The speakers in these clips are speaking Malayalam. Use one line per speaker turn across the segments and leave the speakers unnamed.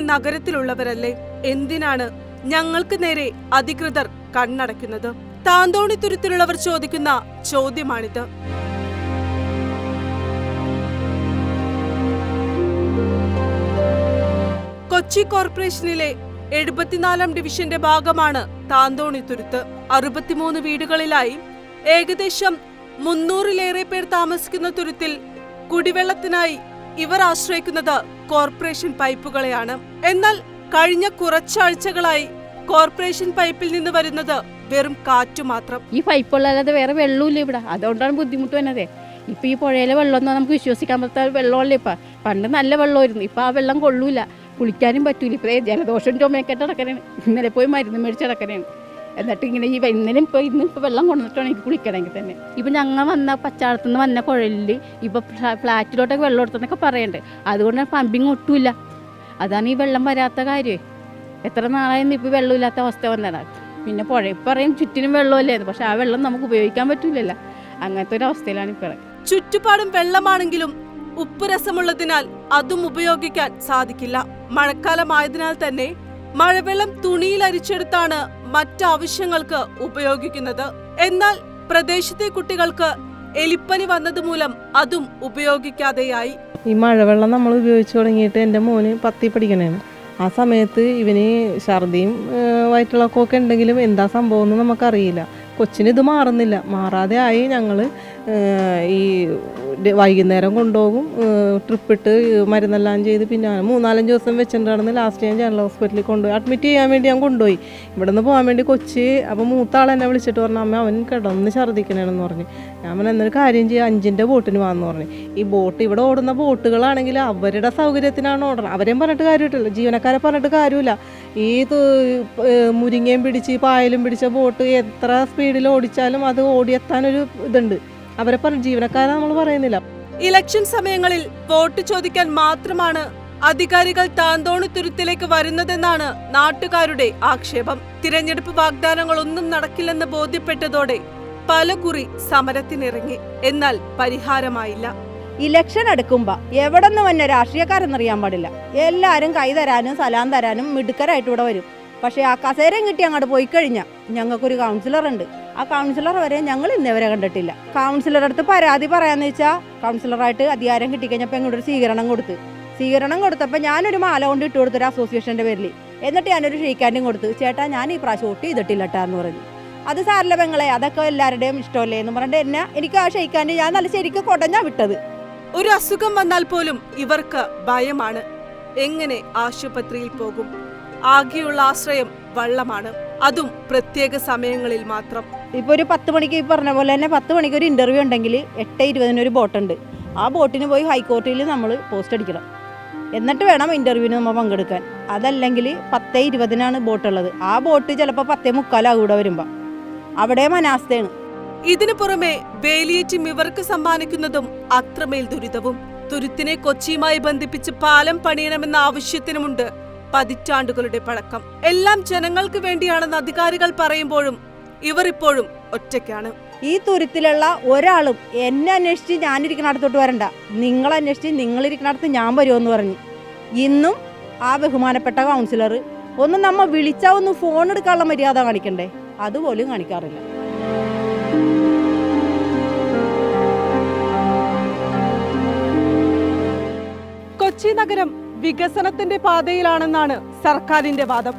നഗരത്തിലുള്ളവരല്ലേ? എന്തിനാണ് ഞങ്ങൾക്ക് നേരെ അധികൃതർ കണ്ണടയ്ക്കുന്നത്? താന്തോണി തുരുത്തിലുള്ളവർ ചോദിക്കുന്ന ചോദ്യമാണിത്. കൊച്ചി കോർപ്പറേഷനിലെ എഴുപത്തിനാലാം ഡിവിഷന്റെ ഭാഗമാണ് താന്തോണി തുരുത്ത് അറുപത്തിമൂന്ന് വീടുകളിലായി ഏകദേശം മുന്നൂറിലേറെ പേർ താമസിക്കുന്ന തുരുത്തിൽ കുടിവെള്ളത്തിനായി ഇവർ ആശ്രയിക്കുന്നത് കോർപ്പറേഷൻ പൈപ്പുകളെയാണ്. എന്നാൽ കഴിഞ്ഞ കുറച്ചാഴ്ചകളായി കോർപ്പറേഷൻ പൈപ്പിൽ നിന്ന് വരുന്നത് വെറും കാറ്റു മാത്രം.
ഈ പൈപ്പുള്ളല്ലാതെ വേറെ വെള്ളമില്ല ഇവിടെ. അതുകൊണ്ടാണ് ബുദ്ധിമുട്ട് വന്നത്. ഇപ്പം ഈ പുഴയിലെ വെള്ളമൊന്നും നമുക്ക് വിശ്വസിക്കാൻ പറ്റാത്ത വെള്ളമല്ല ഇപ്പം? പണ്ട് നല്ല വെള്ളമായിരുന്നു. ഇപ്പം ആ വെള്ളം കൊള്ളൂല. കുളിക്കാനും പറ്റൂല. ഇപ്പം ജലദോഷം ചുമയൊക്കെ നടക്കണേണ് ഇന്നലെ പോയി മരുന്ന് മേടിച്ച് എന്നിട്ട് ഇങ്ങനെ ഈ ഇന്നലെ ഇപ്പോൾ ഇന്ന് ഇപ്പോൾ വെള്ളം കൊണ്ടിട്ടാണ് എനിക്ക് കുളിക്കണമെങ്കിൽ തന്നെ. ഇപ്പം ഞങ്ങൾ വന്ന പച്ചാളത്തു നിന്ന് വന്ന കുഴലിൽ ഇപ്പൊ ഫ്ലാറ്റിലോട്ടൊക്കെ വെള്ളം എടുത്തെന്നൊക്കെ പറയണ്ട്. അതുകൊണ്ട് പമ്പിങ് ഒട്ടുമില്ല. അതാണ് ഈ വെള്ളം വരാത്ത കാര്യമേ എത്ര നാളായിരുന്നു ഇപ്പോൾ വെള്ളമില്ലാത്ത അവസ്ഥ വന്നതാണ് പിന്നെ പുഴ ഇപ്പം പറയും ചുറ്റിനും വെള്ളമല്ലായിരുന്നു. പക്ഷെ ആ വെള്ളം നമുക്ക് ഉപയോഗിക്കാൻ പറ്റില്ലല്ലോ അങ്ങനത്തെ ഒരു അവസ്ഥയിലാണ് ഇപ്പോൾ
ചുറ്റുപാടും വെള്ളമാണെങ്കിലും ഉപ്പ് രസമുള്ളതിനാൽ അതും ഉപയോഗിക്കാൻ സാധിക്കില്ല. മഴക്കാലമായതിനാൽ തന്നെ മഴവെള്ളം തുണിയിൽ അരിച്ചെടുത്താണ് മറ്റാവശ്യങ്ങൾക്ക് ഉപയോഗിക്കുന്നത്. എന്നാൽ പ്രദേശത്തെ കുട്ടികൾക്ക് എലിപ്പനി വന്നതുമൂലം അതും ഉപയോഗിക്കാതെയായി.
ഈ മഴവെള്ളം നമ്മൾ ഉപയോഗിച്ചു തുടങ്ങിയിട്ട് എന്റെ മോന് പത്തി പഠിക്കണേണ്. ആ സമയത്ത് ഇവന് ഛർദിയും വയറ്റിളക്കമൊക്കെ ഉണ്ടെങ്കിലും എന്താ സംഭവം എന്ന് നമുക്കറിയില്ല. കൊച്ചിന് ഇത് മാറുന്നില്ല. മാറാതെ ആയി ഞങ്ങൾ ഈ വൈകുന്നേരം കൊണ്ടുപോകും. ട്രിപ്പ് ഇട്ട് മരുന്നെല്ലാം ചെയ്ത് പിന്നെ മൂന്നാലഞ്ച് ദിവസം വെച്ചിട്ടുണ്ടായിരുന്നു. ലാസ്റ്റ് ഞാൻ ജനറൽ ഹോസ്പിറ്റലിൽ കൊണ്ടുപോയി. അഡ്മിറ്റ് ചെയ്യാൻ വേണ്ടി ഞാൻ കൊണ്ടുപോയി. ഇവിടെ നിന്ന് പോകാൻ വേണ്ടി കൊച്ചി അപ്പോൾ മൂത്ത എന്നെ വിളിച്ചിട്ട് പറഞ്ഞു അമ്മ അവൻ കിടന്ന് ഛർദ്ദിക്കണമെന്ന് പറഞ്ഞു. ഞാൻ പറഞ്ഞു എന്നൊരു കാര്യം ചെയ്യുക അഞ്ചിന്റെ ബോട്ടിന് വാന്ന് പറഞ്ഞു. ഈ ബോട്ട് ഇവിടെ ഓടുന്ന ബോട്ടുകളാണെങ്കിൽ അവരുടെ സൗകര്യത്തിനാണ് ഓടണം. അവരെയും പറഞ്ഞിട്ട് കാര്യമില്ല ജീവനക്കാരെ പറഞ്ഞിട്ട് കാര്യമില്ല. ഈ മുരിങ്ങയും പിടിച്ച് പായലും പിടിച്ച ബോട്ട് എത്ര സ്പീഡിൽ ഓടിച്ചാലും അത് ഓടിയെത്താനൊരു ഇതുണ്ട്. അവരെ പറഞ്ഞ ജീവനക്കാരെ നമ്മൾ പറയുന്നില്ല.
ഇലക്ഷൻ സമയങ്ങളിൽ വോട്ട് ചോദിക്കാൻ മാത്രമാണ് അധികാരികൾ താന്തോണി തുരുത്തിലേക്ക് വരുന്നതെന്നാണ് നാട്ടുകാരുടെ ആക്ഷേപം. തിരഞ്ഞെടുപ്പ് വാഗ്ദാനങ്ങളൊന്നും നടക്കില്ലെന്ന് ബോധ്യപ്പെട്ടതോടെ പലകുറി സമരത്തിനിറങ്ങി. എന്നാൽ പരിഹാരമായില്ല.
ഇലക്ഷൻ എടുക്കുമ്പോ എവിടെ നിന്ന് വന്ന രാഷ്ട്രീയക്കാരെന്നറിയാൻ പാടില്ല. എല്ലാവരും കൈ തരാനും സലാം തരാനും മിടുക്കരായിട്ട് ഇവിടെ വരും. പക്ഷേ ആ കസേരയും കിട്ടി അങ്ങോട്ട് പോയി കഴിഞ്ഞാൽ ഞങ്ങൾക്കൊരു കൗൺസിലർ ഉണ്ട്. ആ കൗൺസിലർ വരെ ഞങ്ങൾ ഇന്നേവരെ കണ്ടിട്ടില്ല. കൗൺസിലറുടെ അടുത്ത് പരാതി പറയാന്ന് വെച്ചാൽ കൗൺസിലറായിട്ട് അധികാരം കിട്ടിക്കഴിഞ്ഞപ്പോൾ ഇങ്ങോട്ട് ഒരു സ്വീകരണം കൊടുത്ത്. സ്വീകരണം കൊടുത്തപ്പോൾ ഞാനൊരു മാല കൊണ്ട് ഇട്ട് കൊടുത്തൊരു അസോസിയേഷന്റെ പേരിൽ എന്നിട്ട് ഞാനൊരു ഷെയ്ക്കാൻഡും കൊടുത്ത്. ചേട്ടാ ഞാൻ ഈ പ്രാവശ്യം ഒട്ടി ചെയ്തിട്ടില്ല ട്ടാ" എന്ന് പറഞ്ഞു. അത് സാറില്ല പെങ്ങളെ അതൊക്കെ എല്ലാവരുടെയും ഇഷ്ടമല്ലേ എന്ന് പറഞ്ഞിട്ട് എന്നെ എനിക്ക് ആ ഷെയ്ക്കാൻഡ് ഞാൻ നല്ല ശരിക്കും കൊടഞ്ഞാ വിട്ടത്.
ഒരു അസുഖം വന്നാൽ പോലും ഇവർക്ക് ഭയമാണ്. എങ്ങനെ ആശുപത്രിയിൽ പോകും? ആകെയുള്ള ആശ്രയം വള്ളമാണ്. അതും പ്രത്യേക സമയങ്ങളിൽ മാത്രം.
ഇപ്പൊ ഒരു പത്ത് മണിക്ക് ഈ പറഞ്ഞ പോലെ തന്നെ പത്ത് മണിക്ക് ഒരു ഇന്റർവ്യൂ ഉണ്ടെങ്കിൽ എട്ട് ഇരുപതിന് ഒരു ബോട്ട് ഉണ്ട്. ആ ബോട്ടിന് പോയി ഹൈക്കോടതിയിൽ നമ്മൾ പോസ്റ്റ് അടിക്കണം. എന്നിട്ട് വേണം ഇന്റർവ്യൂവിന് നമ്മൾ പങ്കെടുക്കാൻ. അതല്ലെങ്കിൽ പത്ത് ഇരുപതിനാണ് ബോട്ടുള്ളത് ആ ബോട്ട് ചിലപ്പോൾ പത്തേ മുക്കാലാകും ഇവിടെ വരുമ്പോൾ അവിടെ മനാസ്ഥയാണ്
ഇതിനു പുറമെ വേലിയേറ്റം ഇവർക്ക് സമ്മാനിക്കുന്നതും അത്രമേൽ ദുരിതവും. തുരുത്തിനെ കൊച്ചിയുമായി ബന്ധിപ്പിച്ച് പാലം പണിയണമെന്ന ആവശ്യത്തിനുമുണ്ട് പതിറ്റാണ്ടുകളുടെ പഴക്കം. എല്ലാം ജനങ്ങൾക്ക് വേണ്ടിയാണെന്ന് അധികാരികൾ പറയുമ്പോഴും ഇവർ ഇപ്പോഴും ഒറ്റയ്ക്കാണ്.
ഈ തുരുത്തിലുള്ള ഒരാളും എന്നെ അന്വേഷിച്ച് ഞാനിരിക്കുന്ന അടുത്തോട്ട് വരണ്ട. നിങ്ങൾ അന്വേഷിച്ച് നിങ്ങളിരിക്കുന്നിടത്ത് ഞാൻ വരുമെന്ന് പറഞ്ഞു. ഇന്നും ആ ബഹുമാനപ്പെട്ട കൗൺസിലർ ഒന്ന് നമ്മ വിളിച്ചാൽ ഒന്ന് ഫോൺ എടുക്കാനുള്ള മര്യാദ കാണിക്കണ്ടേ? അതുപോലും കാണിക്കാറില്ല.
കൊച്ചി നഗരം വികസനത്തിന്റെ പാതയിലാണെന്നാണ് സർക്കാരിന്റെ വാദം.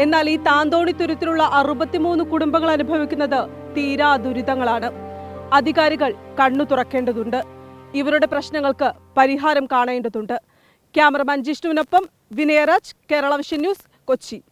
എന്നാൽ ഈ താന്തോണി തുരുത്തിലുള്ള അറുപത്തിമൂന്ന് കുടുംബങ്ങൾ അനുഭവിക്കുന്നത് തീരാ ദുരിതങ്ങളാണ്. അധികാരികൾ കണ്ണു തുറക്കേണ്ടതുണ്ട്. ഇവരുടെ പ്രശ്നങ്ങൾക്ക് പരിഹാരം കാണേണ്ടതുണ്ട്. ക്യാമറമാൻ ജിഷ്ണുവിനൊപ്പം വിനയരാജ് കേരള വിഷൻ ന്യൂസ് കൊച്ചി.